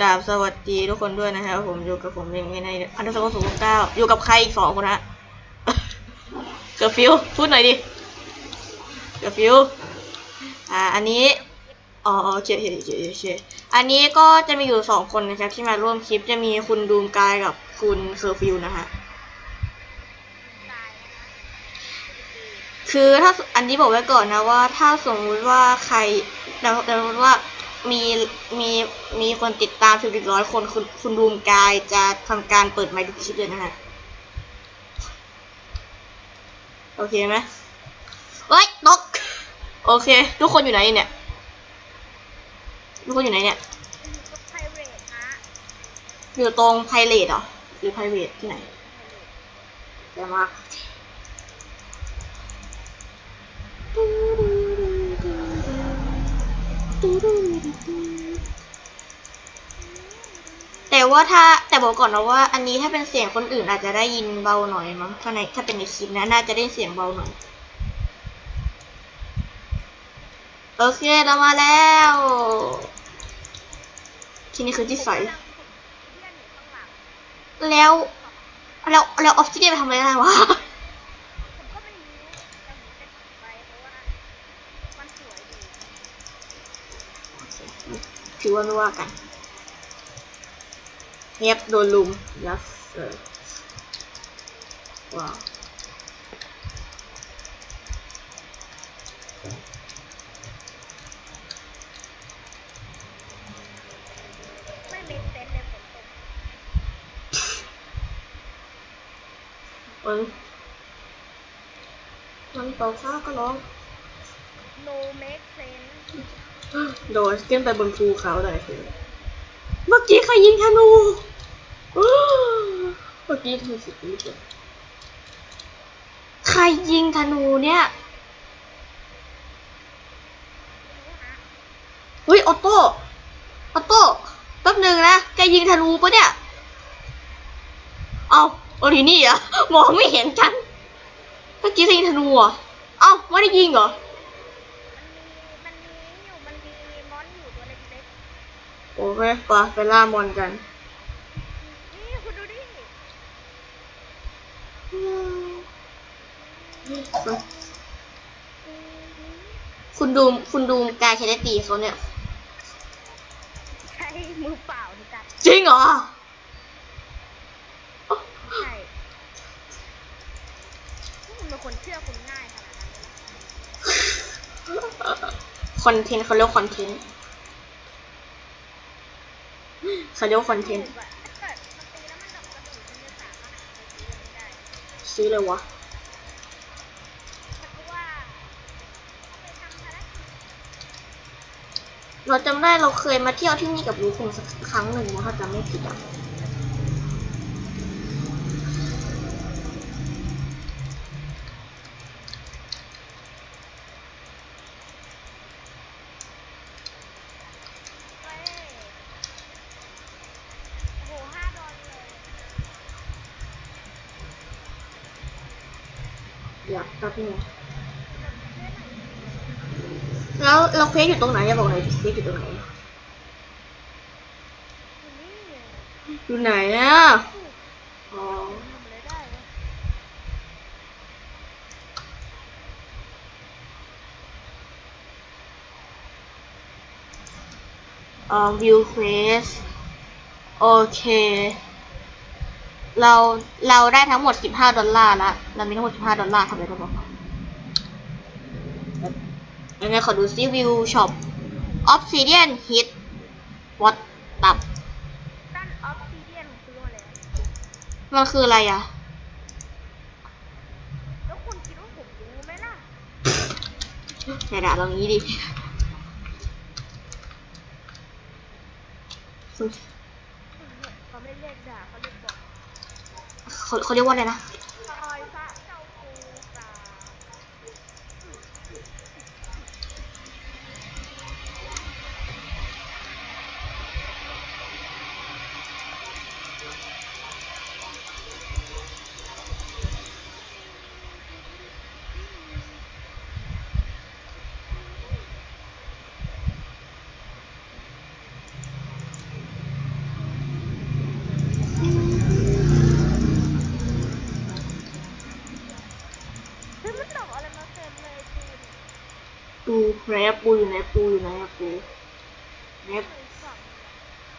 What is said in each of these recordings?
กราบสวัสดีทุกคนด้วยนะครับผมอยู่กับผมเองในอันดับสองศูนย์เก้าอยู่กับใครอีกสองคนฮะเกือบฟิวพูดหน่อยดิเกือบฟิวอ่าอันนี้อ๋อโอเคโอเคโอเคโอเคอันนี้ก็จะมีอยู่สองคนนะครับที่มาร่วมคลิปจะมีคุณดูมกายกับคุณเคอร์ฟิวนะฮะคือถ้าอันนี้บอกไว้ก่อนนะว่าถ้าสมมุติว่าใครแต่แต่สมมติว่า มีมีมีคนติดตามถึงร้อยคนคุณคุณดูมกายจะทำการเปิดไมค์ทุกคลิปเลยนะฮะ โอเคไหมเฮ้ยตก โอเค ทุกคนอยู่ไหนเนี่ย ทุกคนอยู่ไหนเนี่ยอยู่กับไพรตนะอยู่ตรงไพเรตเหรอหรือไพเรตที่ไหนเดี๋ยวมา แต่ว่าถ้าแต่บอกก่อนนะว่า อันนี้ถ้าเป็นเสียงคนอื่นอาจจะได้ยินเบาหน่อยมั้งถ้าในถ้าเป็นในคลิปนะน่าจะได้เสียงเบาหน่อย โอเคเรามาแล้วที่นี่คือที่ใส่แล้ว แล้วแล้วออฟซิเดียนไปทำอะไรได้วะ ผมก็ไม่รู้แต่ผมจะเก็บไว้เพราะว่ามันสวยดี ถือว่าไม่ว่ากันเงียบโดนลุมยัสเออว้าวไม่เมคเซนเลยผมตกเอ้ยมันเป่าฟ้าก็ร้องโนเมคเซน โดดขึ้นไปบนภูเขาเลยคือเมื่อกี้ใครยิงธนูเมื่อกี้ธนูสิบนิดเดียใครยิงธนูเนี่ยเฮ้ยออโต้ออโต้แป๊บหนึ่งนะ แกยิงธนูปะเนี่ย เอาโอรินี่อะมองไม่เห็นกัน เมื่อกี้ใครยิงธนูอะเอาไม่ได้ยิงเหรอ มันมีมันมีอยู่มันมีมอนอยู่ตัวเล็ก โอเคไปไปล่ามอนกันๆนี่คุณดูดิคุณดูมคุณดูมกายใช้ได้ตีเขาเนี่ย ใช้มือเปล่าดิจัดจริงเหรอ ใช่คุณเป็นคนเชื่อคุณง่ายขนาดนั้นเลยเหรอ คอนเทนต์เขาเรียกคอนเทนต์ สเดลคอนเทนต์ซื้อเลยวะเราจำได้เราเคยมาเที่ยวที่นี่กับลูกคงสักครั้งหนึ่งนะถ้าจำไม่ผิดอะ แล้วเราเควสอยู่ตรงไหนอย่าบอกหน่อยเควสอยู่ตรงไหน อยู่ไหนอะอ๋อทำอะไรได้วะเอ่อวิวเควสโอเค เรา เราได้ทั้งหมด 15 ดอลลาร์ละ เรามีทั้งหมด 15 ดอลลาร์ทำอะไรได้บ้าง ยังไงขอดูซิวิวช็อป Obsidian Hit What ตับด้านออฟซิเดียนผมซื้อมาแล้วมันคืออะไรอะ แล้วคุณคิดว่าผมรู้ไหมล่ะอย่าด่าเรางี้ดิคุณเขาไม่เรียกด่าเขาเรียกบอกเขาเขาเรียกว่าอะไรนะ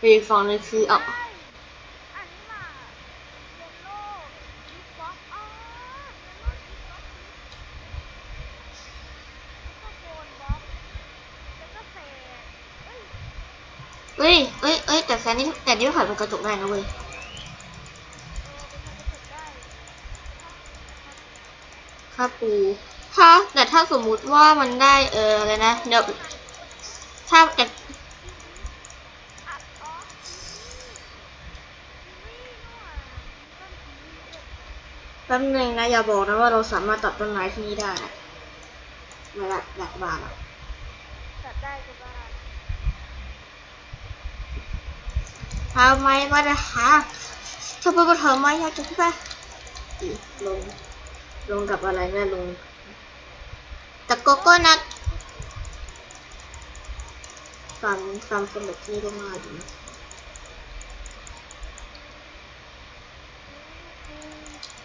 ไปอีกฝั่งหนึงคือเอาใช่อันนี้ล่ะเยลโล่บิ๊กบ็อกอ๋อเยลโล่บิ๊กบ็อกแล้วก็โกนบ็อเอ้ยเอ้ยเอ้ยแต่แซนนี่แต่นี่ไม่ผ่านเป็นกระจกได้นะเว้ยเออเป็นทางกระจกได้าปูถ้าแต่ถ้าสมมุติว่ามันได้เอออะไรนะเดี๋ยวถ้าแต่ อัดออฟทีวีนู่นต้นทีวีด้วย แป๊บนึงนะอย่าบอกนะว่าเราสามารถตัดต้นไม้ที่นี่ได้นะไม่ละหลักบาทอะจัดได้ก็ได้ทำไมมาจะหาทำไมมาเถอะไม่อยากจะขึ้นไปอีลง ลงกับอะไรเนี่ยลงตะโกโก้นัทฟังฟังสนุกที่ก็มาดี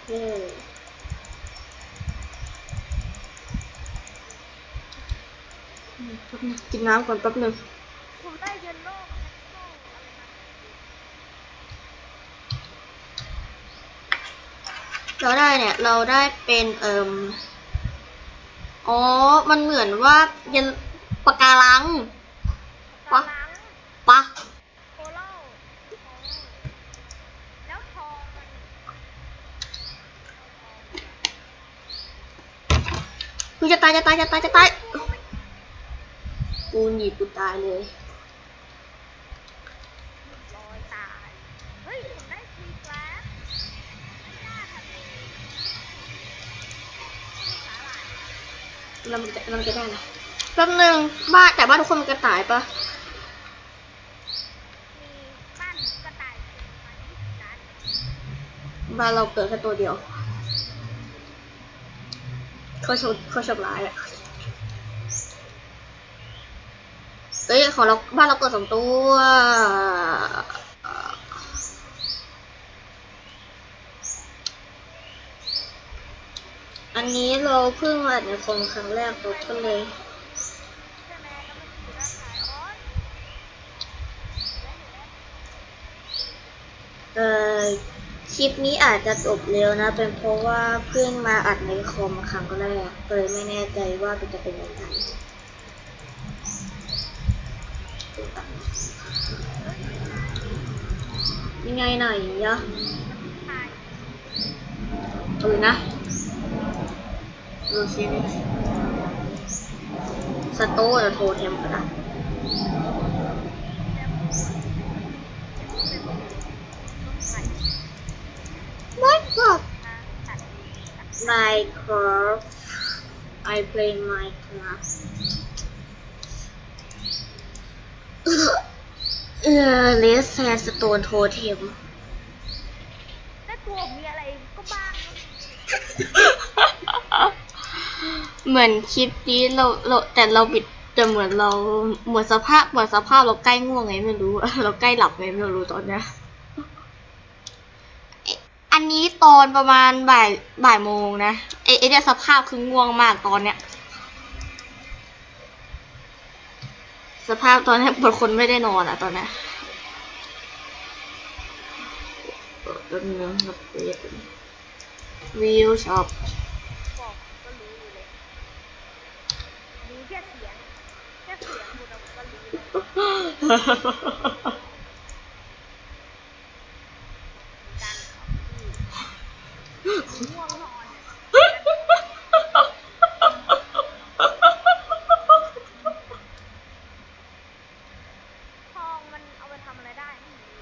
เย้กินน้ำก่อนแป๊บหนึงผมได้เยลโล่แคปซูลอะไรนะเราได้เนี่ย เราได้เป็นเอ่มอ๋อ มันเหมือนว่ายันปะการังกระลังปะโคโล่ทองแล้วทองมันเอาทอง กูจะ ตายจะตายจะตายจะตายกูไม่กูหนีกูตายเลยลอยตาย เฮ้ยผมได้ซีแกลสไม่น่าทะเลมีสาหร่ายเราจะเราจะได้นะแป๊บนึงบ้านแต่บ้านทุกคนมีกระต่ายปะมีบ้านหมูกระต่ายเกิดมา20ล้านบ้านเราเกิดแค่ตัวเดียว เขาชอบเขาชอบร้ายอะเอ้ยของเราบ้านเราเกิดสองตัวอันนี้เราเพิ่งมาอัดในคอมครั้งแรกเราก็เลย ใช่ไหมแล้วมันคือราคาอ๋อแล้วเห็นแล้ว เอ่อ คลิปนี้อาจจะจบเร็วนะ เป็นเพราะว่าเพิ่งมาอัดในคอมครั้งแรกเลยไม่แน่ใจว่ามันจะเป็นยังไงยังไงหน่อยยะตายเอาเลยนะดูซิสโต้จะโทรเทมก็ได้ Minecraft I play Minecraft เออเลสแซนสโตนโทเทมถ้าตัวมีอะไรก็บ้างเหมือนคลิปนี้เราเราแต่เราบิดแต่เหมือนเราหมือนสภาพหมือนสภาพเราใกล้ง่วงไงไม่รู้ เราใกล้หลับไงไม่รู้ตอนเนี้ย อันนี้ตอนประมาณบ่ายบ่ายโมงนะไอไอเนี่ยสภาพคือง่วงมากตอนเนี้ย สภาพตอนนี้เหมือนคนไม่ได้นอนอะตอนเนี้ยเดี๋ยวนึงนะเปิดวิวช็อปเลยรู้แค่เสียงแค่เสียงคุณก็รู้ขับ ทอนทองมันเอาไปทำอะไรได้ไม่รู้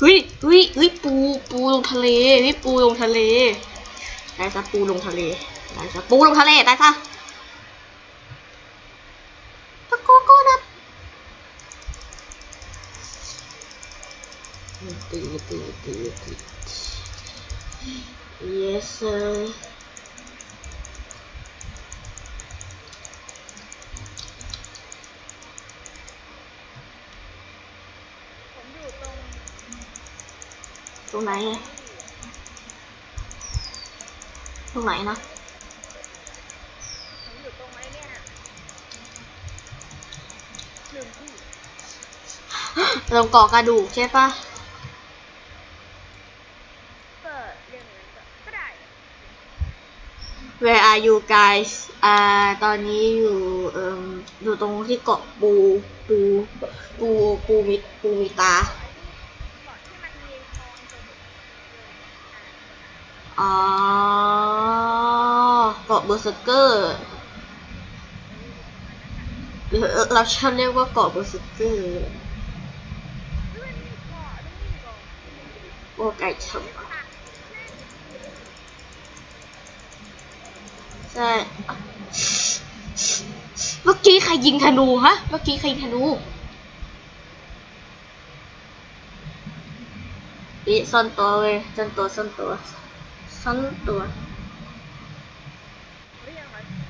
เฮ้ยเฮ้ยเฮ้ยปูปูลงทะเลเฮ้ยปูลงทะเลได้ซะปูลงทะเลได้ซะปูลงทะเลได้ซะ did it. Yes, sir. Chỗ này Chỗ này nó ลงเกาะกระดูกใช่ปะ Where are you guys อ่า ตอนนี้อยู่เอ่มอยู่ตรงที่เกาะปู ปู ปู ปูมิปูมิตาไอ้นี่ก่อนที่มันมีทองเจอเอออ่าอ๋อ เกาะเบอร์เซอร์เกอร์หรือเราชอบเรียกว่าเกาะเบอร์เซอร์เกอร์เฮ้ยมันมีเกาะนึงมีเกาะโอ้ไก่ฉ่มีสั ใช่ เมื่อกี้ใครยิงธนูฮะ เมื่อกี้ใครยิงธนูอีซ่อนตัวเว้ยซ่อนตัวซ่อนตัวซ่อนตัวเราไร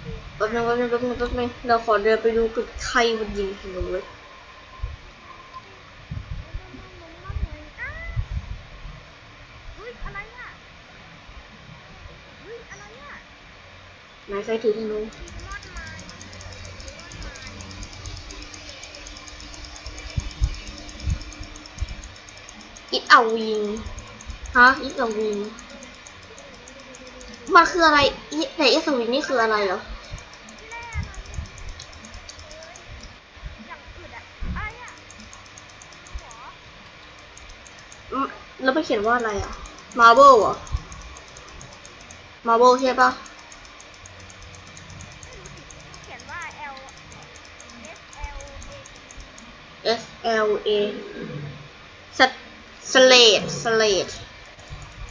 เกมแป๊บนึงแป๊บนึงแป๊บนึงแป๊บนึงเราขอเดินไปดูกับใครมันยิงธนูเว้ย อ้าเฮ้ยอะไรอะเฮ้ยอะไรอะ ไหน ใครถือธนูดีมอนไม้ดีมอนไม้อิทเอาวิงฮะอิทเอาวิงมันคืออะไรอิแต่อิทเอาวิงนี่คืออะไรเหรอแล้วไปเขียนว่าอะไรอะ Marble เหรอ Marble ใช่ปะ S L A S L A สสเลดสเลด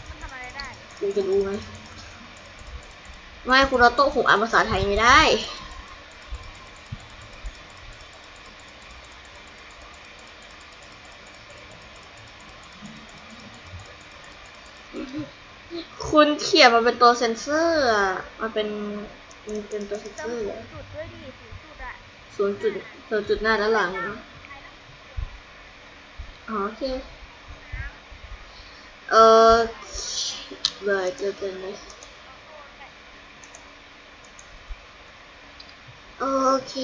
มันทำอะไรได้กูจะรู้ไหมไม่คุณเราโต้ผมอ่านภาษาไทยไม่ได้คุณเขียนมาเป็นตัวเซนเซอร์อะมันเป็นมันเป็นตัวเซนเซเติมอร์ศูอะนย์จุดด้วยดิศูนย์จุดอะศูนย์จุดศูนย์จุดหน้าด้านหลังใครนะละ อ๋อโอเค เออเลยเจอกันเลยโอเค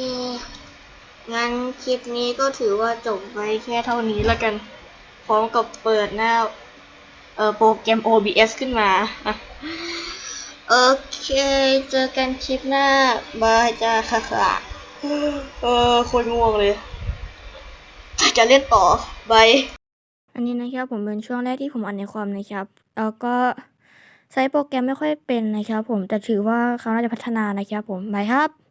งั้นคลิปนี้ก็ถือว่าจบไว้แค่เท่านี้แล้วกัน พร้อมกับเปิดหน้า เออโปรแกรม OBS ขึ้นมา โอเค เจอกันคลิปหน้า บายจ้าค่ะค่ะเออคนง่วงเลย จะเล่นต่อไปอันนี้นะครับผมเป็นช่วงแรกที่ผมอ่านในความนะครับแล้วก็ใช้โปรแกรมไม่ค่อยเป็นนะครับ ผมแต่ถือว่าเขาน่าจะพัฒนานะครับผมไปครับ